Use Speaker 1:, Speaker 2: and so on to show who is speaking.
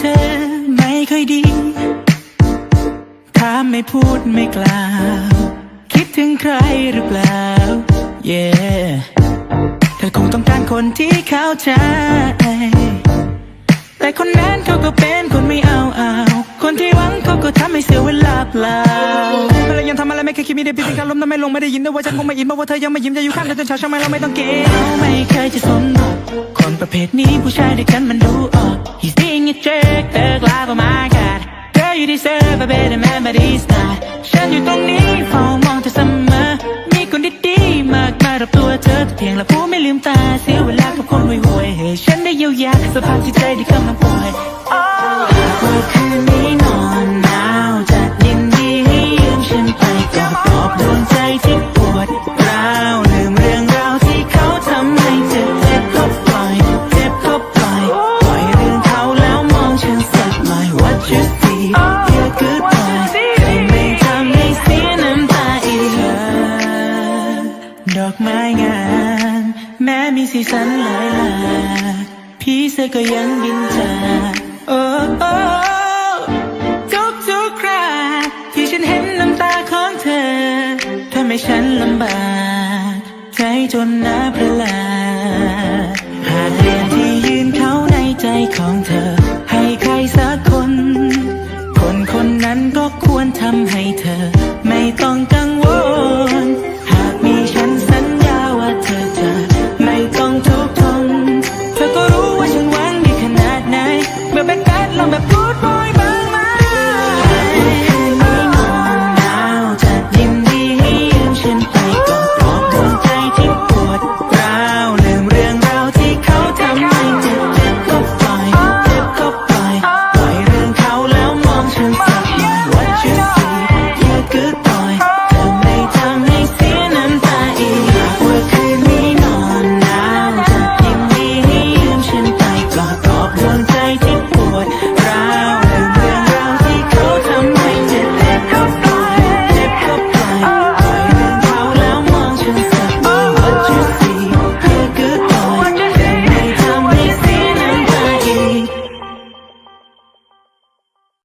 Speaker 1: เธอไม่ค่อยดี ถามไม่พูดไม่กล่าว คิดถึงใครหรือเปล่า yeah เธอคงต้องการคนที่เข้าใจ แต่คนนั้นเขาก็เป็นคนไม่เอาเอา คนที่หวังเขาก็ทำให้เสียเวลาเปล่า คยคิดมีได้พิสิการลมทำไมลงไม่ได้ยินด้วยว่าฉันคงไม่ยินเพราะว่าเธอยังไม่ยิ้มจะอยู่ข้างกันจนเช้าช่างไหมเราไม่ต้องเกณฑ์เขาไม่เคยจะสนหรอกคนประเภทนี้ผู้ชายด้วยกันมันดูออก He's being a jerk เธอกลายเป็น my god Girl you deserve a better man but he's not ฉันอยู่ตรงนี้เฝ้ามองเธอเสมอมีคนดีๆมากมายรอบตัวเธอแต่เพียงละผู้ไม่ลืมตาเสียเวลากับคนห่วยๆให้ฉันได้เยียวยาสภาพจิตใจที่กำลังป่วย อกไม้งาม แม้มีสีสันหลายหลากพี่เสือก็ยังบินจากโอ้โอ้ทุกทุกคราที่ฉันเห็นน้ำตาของเธอทำให้ฉันลำบาก ใจจนน้าประหลาดหากเรื่องที่ยืนเขาในใจของเธอ ให้ใครสักคน คนคนนั้นก็ควรทำให้เธอ ไม่ต้องกังวล